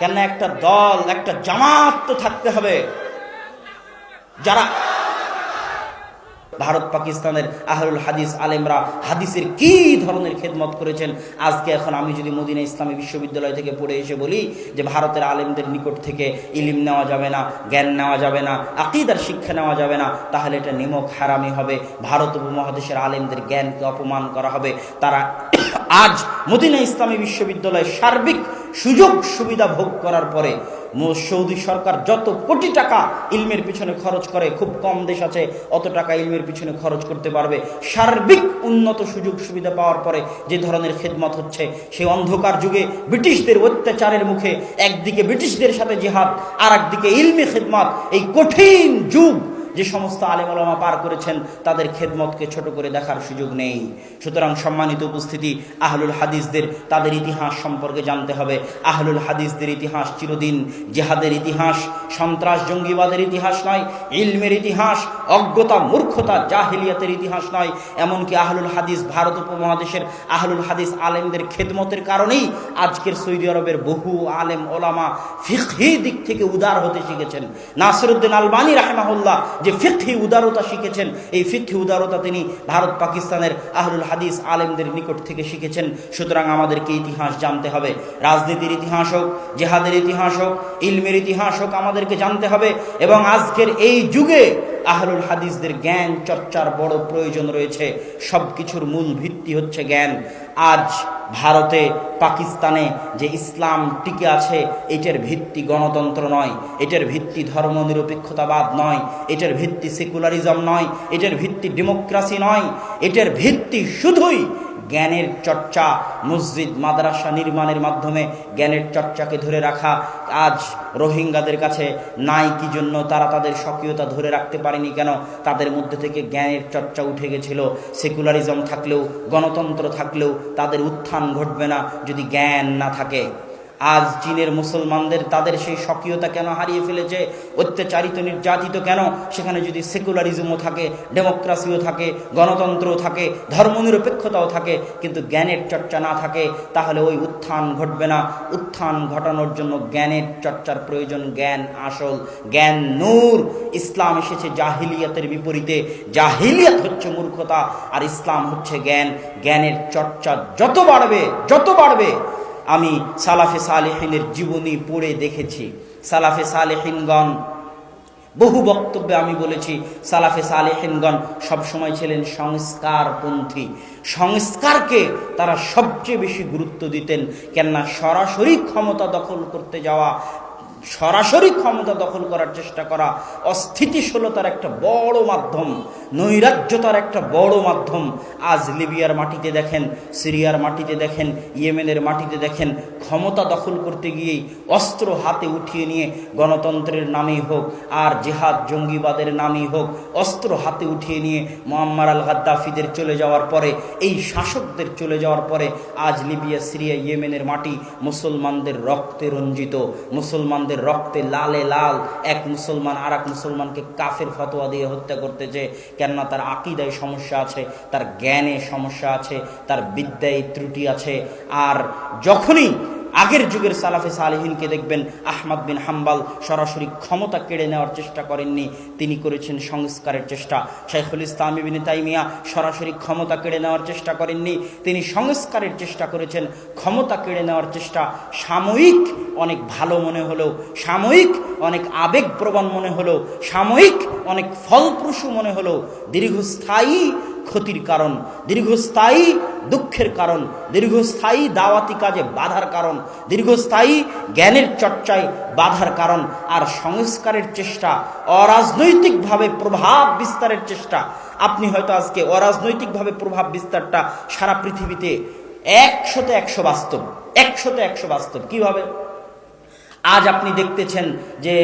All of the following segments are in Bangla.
কেন একটা দল, একটা জামাত তো থাকতে হবে। যারা ভারত পাকিস্তানের আহরুল হাদিস আলেমরা হাদিসের কি ধরনের খেদমত করেছেন? আজকে এখন আমি যদি মদিনা ইসলামী বিশ্ববিদ্যালয় থেকে পড়ে এসে বলি যে ভারতের আলেমদের নিকট থেকে ইলিম নেওয়া যাবে না, জ্ঞান নেওয়া যাবে না, আকিদার শিক্ষা নেওয়া যাবে না, তাহলে এটা নিমক হারামি হবে। ভারত উপমহাদেশের আলেমদের জ্ঞানকে অপমান করা হবে। তারা আজ মদিনা ইসলামী বিশ্ববিদ্যালয়ে সার্বিক সুযোগ সুবিধা ভোগ করার পরে সৌদি সরকার যত কোটি টাকা ইলমের পিছনে খরচ করে, খুব কম দেশ আছে, অত টাকা ইলমের পিছনে খরচ করতে পারবে। সার্বিক উন্নত সুযোগ সুবিধা পাওয়ার পরে যে ধরনের খেদমত হচ্ছে, সেই অন্ধকার যুগে ব্রিটিশদের অত্যাচারের মুখে একদিকে ব্রিটিশদের সাথে জিহাদ আর একদিকে ইলমি খেদমত। এই কঠিন যুগ যে সমস্ত আলেমলামা পার করেছেন, তাদের খেদমতকে ছোট করে দেখার সুযোগ নেই। সুতরাং সম্মানিত উপস্থিতি, আহলুল হাদিসদের, তাদের ইতিহাস সম্পর্কে জানতে হবে। আহলুল হাদিসদের ইতিহাস চিরদিন, জেহাদের ইতিহাস, সন্ত্রাস, জঙ্গিবাদের ইতিহাস নয়, ইলমের ইতিহাস, অজ্ঞতা, মূর্খতা, জাহিলিয়াতের ইতিহাস নয়। এমনকি আহলুল হাদিস ভারত উপমহাদেশের আহলুল হাদিস আলেমদের খেদমতের কারণেই আজকের সৌদি আরবের বহু আলেম ওলামা ফিকহি দিক থেকে উদার হতে শিখেছেন। নাসরুদ্দিন আলবানী রাহেমাহুল্লাহ যে ফিকহি উদারতা শিখেছেন, এই ফিকহি উদারতা তিনি ভারত পাকিস্তানের আহরুল হাদিস আলেমদের নিকট থেকে শিখেছেন। সুতরাং আমাদেরকে ইতিহাস জানতে হবে। রাজনীতির ইতিহাস হোক, জেহাদের ইতিহাস হোক, ইলমের ইতিহাস হোক, আমাদেরকে জানতে হবে। এবং আজকের এই যুগে আহরুল হাদিসদের জ্ঞান চর্চার বড় প্রয়োজন রয়েছে। সব কিছুর মূল ভিত্তি হচ্ছে জ্ঞান। আজ ভারতে, পাকিস্তানে যে ইসলাম টিকে আছে, এটার ভিত্তি গণতন্ত্র নয়, এটার ভিত্তি ধর্মনিরপেক্ষতাবাদ নয়, এটার ভিত্তি সেকুলারিজম নয়, এটার ভিত্তি ডেমোক্রাসি নয়, এটার ভিত্তি শুধুই জ্ঞানের চর্চা, মসজিদ, মাদ্রাসা নির্মাণের মাধ্যমে জ্ঞানের চর্চাকে ধরে রাখা। আজ রোহিঙ্গাদের কাছে নাই কি জন্য? তারা তাদের সক্রিয়তা ধরে রাখতে পারেনি কেন? তাদের মধ্যে থেকে জ্ঞানের চর্চা উঠে গেছিল। সেকুলারিজম থাকলেও, গণতন্ত্র থাকলেও তাদের উত্থান ঘটবে না যদি জ্ঞান না থাকে। আজ চীনের মুসলমানদের তাদের সেই স্বকীয়তা কেন হারিয়ে ফেলেছে? অত্যাচারিত, নির্যাতিত কেন? সেখানে যদি সেকুলারিজমও থাকে, ডেমোক্রাসিও থাকে, গণতন্ত্রও থাকে, ধর্মনিরপেক্ষতাও থাকে, কিন্তু জ্ঞানের চর্চা না থাকে, তাহলে ওই উত্থান ঘটবে না। উত্থান ঘটানোর জন্য জ্ঞানের চর্চার প্রয়োজন জ্ঞান আসল, জ্ঞান নূর। ইসলাম এসেছে জাহিলিয়াতের বিপরীতে। জাহিলিয়াত হচ্ছে মূর্খতা, আর ইসলাম হচ্ছে জ্ঞান। জ্ঞানের চর্চা যত বাড়বে যত বাড়বে আমি সালাফে সালেহিনের জীবনী পড়ে দেখেছি। সালাফে সালেহিনগণ, বহু বক্তব্যে আমি বলেছি, সালাফে সালেহিনগণ সবসময় ছিলেন সংস্কারপন্থী। সংস্কারকে তারা সবচেয়ে বেশি গুরুত্ব দিতেন, কেননা সরাসরি ক্ষমতা দখল করতে যাওয়া, সরাসরি ক্ষমতা দখল করার চেষ্টা করা অস্থিতিশীলতার একটা বড় মাধ্যম। নৈরাজ্যতার একটা বড় মাধ্যম। আজ লিবিয়ার মাটিতে দেখেন, সিরিয়ার মাটিতে দেখেন, ইয়েমেনের মাটিতে দেখেন, ক্ষমতা দখল করতে গিয়েই অস্ত্র হাতে উঠিয়ে নিয়ে গণতন্ত্রের নামেই হোক, আর জেহাদ জঙ্গিবাদের নামেই হোক, অস্ত্র হাতে উঠিয়ে নিয়ে মোহাম্মার আল গাদ্দাফিদের চলে যাওয়ার পরে, এই শাসকদের চলে যাওয়ার পরে আজ লিবিয়া, সিরিয়া, ইয়েমেনের মাটি মুসলমানদের রক্তে রঞ্জিত। মুসলমানদের রক্তে লালে লাল, এক মুসলমান আর মুসলমানকে কাফের ফতোয়া দিয়ে হত্যা করতেছে। কেননা তার আকিদায় সমস্যা আছে, তার জ্ঞানে সমস্যা আছে, তার বিদ্যায় ত্রুটি আছে। আর যখনই আগের যুগের সালাফে সালেহিনকে দেখবেন আহমদ বিন হাম্বাল সরাসরি ক্ষমতা কেড়ে নেওয়ার চেষ্টা করেননি। তিনি করেছেন সংস্কারের চেষ্টা। শাইখুল ইসলাম বিন তাইমিয়া সরাসরি ক্ষমতা কেড়ে নেওয়ার চেষ্টা করেননি। তিনি সংস্কারের চেষ্টা করেছেন, ক্ষমতা কেড়ে নেওয়ার চেষ্টা। সাময়িক অনেক ভালো মনে হলো সাময়িক অনেক আবেগপ্রবণ মনে হলেও, সাময়িক অনেক ফলপ্রসূ মনে হলেও, দীর্ঘস্থায়ী ক্ষতির কারণ, দীর্ঘস্থায়ী দুঃখের কারণ, দীর্ঘস্থায়ী দাওয়াতি কাজে বাধার কারণ, দীর্ঘস্থায়ী জ্ঞানের চর্চায় বাধার কারণ আর সংস্কারের চেষ্টা, অরাজনৈতিকভাবে প্রভাব বিস্তারের চেষ্টা। আপনি হয়তো আজকে অরাজনৈতিকভাবে প্রভাব বিস্তারটা সারা পৃথিবীতে একশোতে একশো বাস্তব, একশোতে একশো বাস্তব। কীভাবে? আজ আপনি দেখতেছেন যে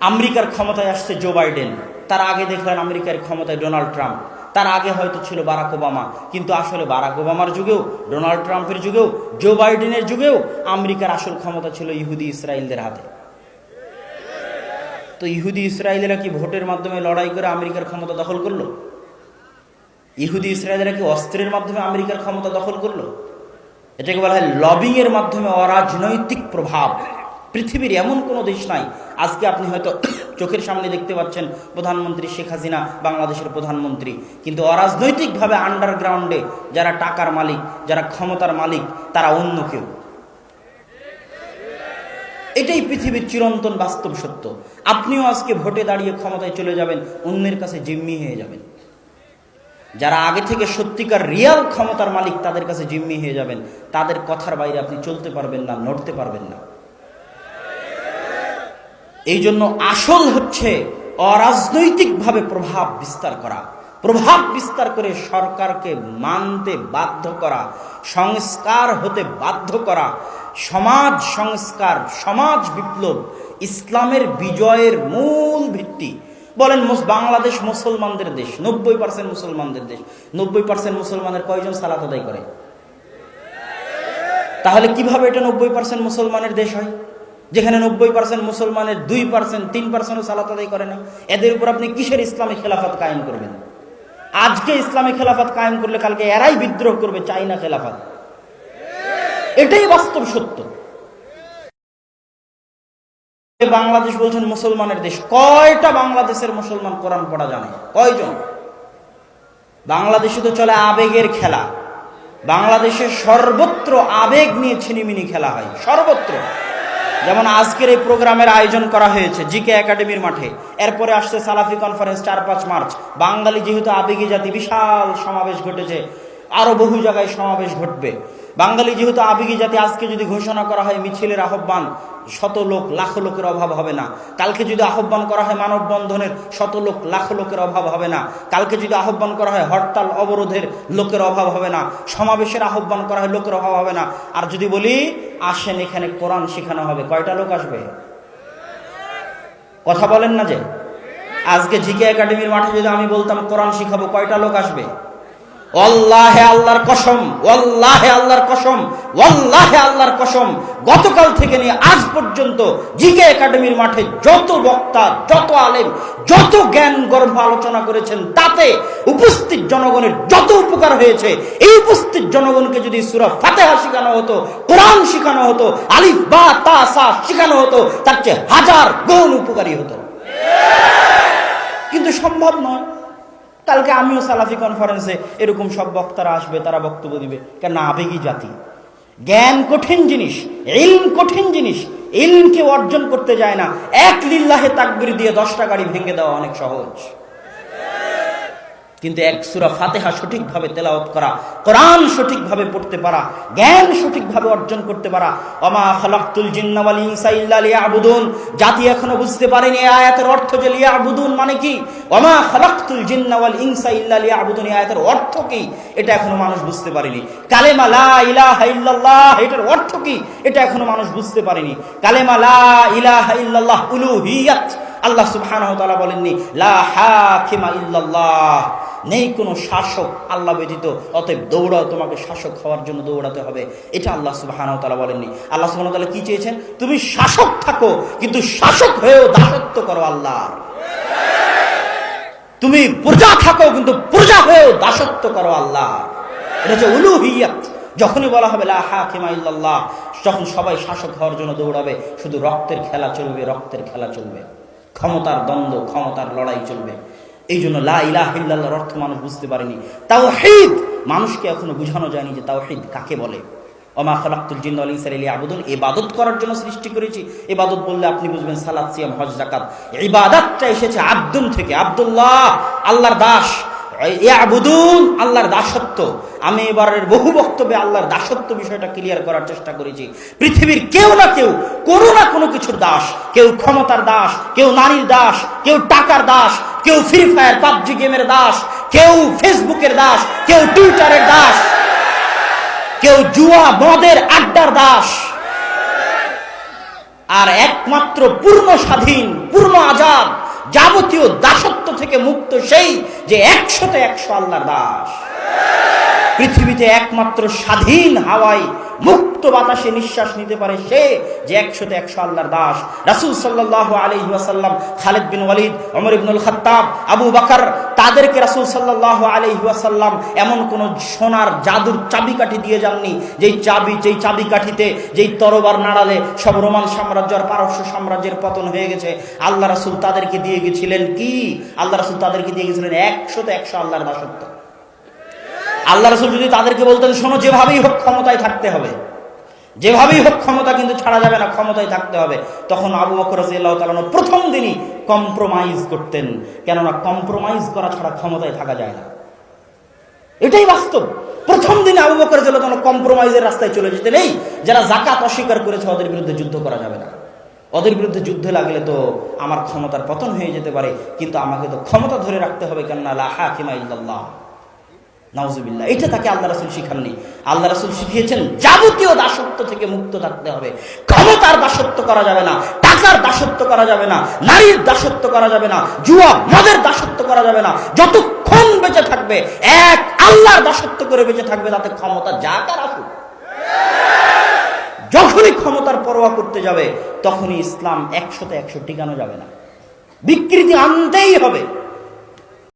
আমেরিকার ক্ষমতায় আসছে জো বাইডেন। তার আগে দেখলেন আমেরিকার ক্ষমতায় ডোনাল্ড ট্রাম্প। তার আগে হয়তো ছিল বারাক ওবামা। কিন্তু আসলে বারাক ওবামার যুগেও, ডোনাল্ড ট্রাম্পের যুগেও, জো বাইডেনের যুগেও আমেরিকার আসল ক্ষমতা ছিল ইহুদি ইসরায়েলদের হাতে। তো ইহুদি ইসরায়েলেরা কি ভোটের মাধ্যমে লড়াই করে আমেরিকার ক্ষমতা দখল করল? ইহুদি ইসরায়েলেরা কি অস্ত্রের মাধ্যমে আমেরিকার ক্ষমতা দখল করল? এটাকে বলা হয় লবিং এর মাধ্যমে অরাজনৈতিক প্রভাব। পৃথিবীর এমন কোনো দেশ নাই। আজকে আপনি হয়তো চোখের সামনে দেখতে পাচ্ছেন প্রধানমন্ত্রী শেখ হাসিনা, বাংলাদেশের প্রধানমন্ত্রী। কিন্তু অরাজনৈতিকভাবে আন্ডারগ্রাউন্ডে যারা টাকার মালিক, যারা ক্ষমতার মালিক, তারা অন্য কেউ। এটাই পৃথিবীর চিরন্তন বাস্তব সত্য। আপনিও আজকে ভোটে দাঁড়িয়ে ক্ষমতায় চলে যাবেন, অন্যের কাছে জিম্মি হয়ে যাবেন। যারা আগে থেকে সত্যিকার রিয়াল ক্ষমতার মালিক, তাদের কাছে জিম্মি হয়ে যাবেন। তাদের কথার বাইরে আপনি চলতে পারবেন না, নড়তে পারবেন না। এই জন্য আসল হচ্ছে অরাজনৈতিকভাবে প্রভাব বিস্তার করা, প্রভাব বিস্তার করে সরকারকে মানতে বাধ্য করা, সংস্কার হতে বাধ্য করা, সমাজ সংস্কার, সমাজ বিপ্লব, ইসলামের বিজয়ের মূল ভিত্তি। বলেন বাংলাদেশ মুসলমানদের দেশ, নব্বই পার্সেন্ট মুসলমানদের দেশ, নব্বই পার্সেন্ট মুসলমানের কয়জন সালাত আদায় করে? তাহলে কীভাবে এটা নব্বই পার্সেন্ট মুসলমানের দেশ হয়? যেখানে নব্বই পার্সেন্ট মুসলমানের, দুই পার্সেন্ট তিন পার্সেন্টও সালাত আদায় করে না। এদের উপর আপনি কিসের ইসলামী খেলাফত কায়েম করবেন? আজকে ইসলামী খেলাফত কায়েম করলে কালকে এরাই বিদ্রোহ করবে চাইনা খেলাফত। এটাই বাস্তব সত্য। বাংলাদেশ বলছেন মুসলমানের দেশ। কয়টা বাংলাদেশের মুসলমান কোরআন পড়া জানে? কয়জন? বাংলাদেশে তো চলে আবেগের খেলা। বাংলাদেশে সর্বত্র আবেগ নিয়ে ছিনিমিনি খেলা হয়। সর্বত্র। যেমন আজকের এই প্রোগ্রামের আয়োজন করা হয়েছে জিকে একাডেমির মাঠে। এরপরে আসছে সালাফি কনফারেন্স চার পাঁচ মার্চ। বাঙালি যেহেতু আবেগী জাতি, বিশাল সমাবেশ ঘটেছে। আরও বহু জায়গায় সমাবেশ ঘটবে। বাঙালি যেহেতু আবেগী জাতি, আজকে যদি ঘোষণা করা হয় মিছিলের আহ্বান, শত লোক, লাখ লোকের অভাব হবে না। কালকে যদি আহ্বান করা হয় মানববন্ধনের, শত লোক, লাখ লোকের অভাব হবে না। কালকে যদি আহ্বান করা হয় হরতাল অবরোধের, লোকের অভাব হবে না। সমাবেশের আহ্বান করা হয় লোকের অভাব হবে না। আর যদি বলি, আসেন এখানে কোরআন শেখানো হবে। কয়টা লোক আসবে? কথা বলেন না যে? আজকে জিকে একাডেমির মাঠে যদি আমি বলতাম কোরআন শিখাবো, কয়টা লোক আসবে? তাতে উপস্থিত জনগণের যত উপকার হয়েছে, এই উপস্থিত জনগণকে যদি সুরা ফাতেহা শেখানো হতো, কোরআন শেখানো হতো, আলিফ, বা, তা, সা শেখানো হতো, তার চেয়ে হাজার গুণ উপকারী হতো। কিন্তু সম্ভব নয়। কালকে আমিও সালাফি কনফারেন্সে এরকম সব বক্তারা আসবে, তারা বক্তব্য দিবে। কেন আবেগী জাতি। জ্ঞান কঠিন জিনিস, ইলম কঠিন জিনিস, ইলমকে অর্জন করতে যায় না। এক লিল্লাহে তাকবির দিয়ে দশটা গাড়ি ভেঙে দেওয়া অনেক সহজ। কিন্তু এক সুরা ফাতেহা সঠিকভাবে তেলাওয়াত করা, কোরআন সঠিকভাবে পড়তে পারা, জ্ঞান সঠিকভাবে অর্জন করতে পারা অমা খালাক্তুল জিন্না ওয়াল ইনসা ইল্লা লিয়াবুদুন, জাতি এখনও বুঝতে পারেনি আয়াতের অর্থ যে লিয়াবুদুন মানে কি? অমা খালাক্তুল জিন্না ওয়াল ইনসা ইল্লা লিয়াবুদুন আয়াতের অর্থ কি? এটা এখনও মানুষ বুঝতে পারেনি। কালেমা লা ইলাহা ইল্লাল্লাহ, এটার অর্থ কি? এটা এখনও মানুষ বুঝতে পারেনি। কালেমা লা ইলাহা ইল্লাল্লাহ, উলুহিয়াত আল্লাহ তাআলা বলেননি, লা নেই কোনো শাসক আল্লাহ ব্যতীত, অতএব দৌড়াও, তোমাকে শাসক হওয়ার জন্য দৌড়াতে হবে। এটা আল্লাহ তাআলা বলেননি। আল্লাহ সুবহানাহু ওয়া কি চেয়েছেন? তুমি শাসক থাকো, কিন্তু শাসক হয়েও দাসত্ব করো আল্লাহর। তুমি প্রজা থাকো, কিন্তু প্রজা হয়েও দাসত্ব করো আল্লাহ এটা হচ্ছে উলুহিয়াত। যখনই বলা হবে ইল্লাল্লাহ যখন সবাই শাসক হওয়ার জন্য দৌড়াবে। শুধু রক্তের খেলা চলবে, রক্তের খেলা চলবে। ক্ষমতার দ্বন্দ্ব, ক্ষমতার লড়াই চলবে। এই জন্য লাহিল্লাহর অর্থ মানুষ বুঝতে পারেনি। তাও তাওহীদ! মানুষকে এখনও বোঝানো যায়নি যে তাও তাওহীদ কাকে বলে। অমা খলাক্তুল জিন্দ আলী সাল ইল্লা এবাদত করার জন্য সৃষ্টি করেছি। এবাদত বললে আপনি বুঝবেন সালাদ সিয়াম, হজ, যাকাত। ইবাদতটা এসেছে আব্দুন থেকে। আবদুল্লাহ, আল্লাহর দাস। আল্লাহর দাসত্ব। আমি এবারের বহু বক্তব্যে আল্লাহর দাসত্ব বিষয়টা ক্লিয়ার করার চেষ্টা করেছি। পৃথিবীর কেউ না কেউ, কোনো না কোনো কিছুর দাস। কেউ ক্ষমতার দাস, কেউ নারীর দাস, কেউ টাকার দাস, কেউ ফ্রি ফায়ার পাবজি গেমের দাস, কেউ ফেসবুকের দাস, কেউ টুইটারের দাস, কেউ জুয়া মদের আড্ডার দাস। আর একমাত্র পূর্ণ স্বাধীন, পূর্ণ আজাদ যাবতীয় দাসত্ব থেকে মুক্ত সেই যে একশোতে একশো আল্লাহর দাস। পৃথিবীতে একমাত্র স্বাধীন হাওয়ায় মুক্ত বাতাসে নিঃশ্বাস নিতে পারে সে যে একশোতে একশো আল্লাহর দাস। রাসুল সাল্লাহ আলী ওয়াসাল্লাম, খালেদ বিন ওয়ালিদ অমর ইবনুল খত্তাব, আবু বাকর, তাদেরকে রাসুল সাল্লাহ আলী ওয়াসাল্লাম এমন কোন সোনার জাদুর চাবিকাঠি দিয়ে যাননি, যেই চাবি, যেই চাবিকাঠিতে, যেই তরবার নাড়ালে সব রোমান সাম্রাজ্য আর পারস্য সাম্রাজ্যের পতন হয়ে গেছে। আল্লাহ রাসুল তাদেরকে দিয়ে গেছিলেন কি? আল্লাহ রাসুল তাদেরকে দিয়ে গেছিলেন একশোতে একশো আল্লাহর দাসত্ব। আল্লাহ রসুল যদি তাদেরকে বলতেন, শোনো, যেভাবেই হোক ক্ষমতায় থাকতে হবে। যেভাবেই হোক ক্ষমতা কিন্তু ছাড়া যাবে না, ক্ষমতায় থাকতে হবে। তখন আবু বকর রাজিয়াল্লাহ তাআলা প্রথম দিনই কম্প্রোমাইজ করতেন। কেননা কম্প্রোমাইজ করা ছাড়া ক্ষমতায় থাকা যায় না। এটাই বাস্তব। প্রথম দিনে আবু বকর রাজিয়াল্লাহু কম্প্রোমাইজের রাস্তায় চলে যেতেন। এই যারা জাকাত অস্বীকার করেছে, ওদের বিরুদ্ধে যুদ্ধ করা যাবে না। ওদের বিরুদ্ধে যুদ্ধে লাগলে তো আমার ক্ষমতার পতন হয়ে যেতে পারে। কিন্তু আমাকে তো ক্ষমতা ধরে রাখতে হবে। কেননা লা হাকিমা ইল্লাল্লাহ। নাউজুবিল্লাহ, এটা তাকে আল্লাহ রাসুল শিখাননি। আল্লাহ রাসুল শিখিয়েছেন, যাবতীয় দাসত্ব থেকে মুক্ত থাকতে হবে। ক্ষমতার দাসত্ব করা যাবে না, টাকার দাসত্ব করা যাবে না, নারীর দাসত্ব করা যাবে না জুয়া মদের দাসত্ব করা যাবে না। যতক্ষণ বেঁচে থাকবে, এক আল্লাহর দাসত্ব করে বেঁচে থাকবে, তাতে ক্ষমতা যা তার আসুক যখনই ক্ষমতার পরোয়া করতে যাবে, তখনই ইসলাম একশোতে একশো টিকানো যাবে না। বিকৃতি আনতেই হবে।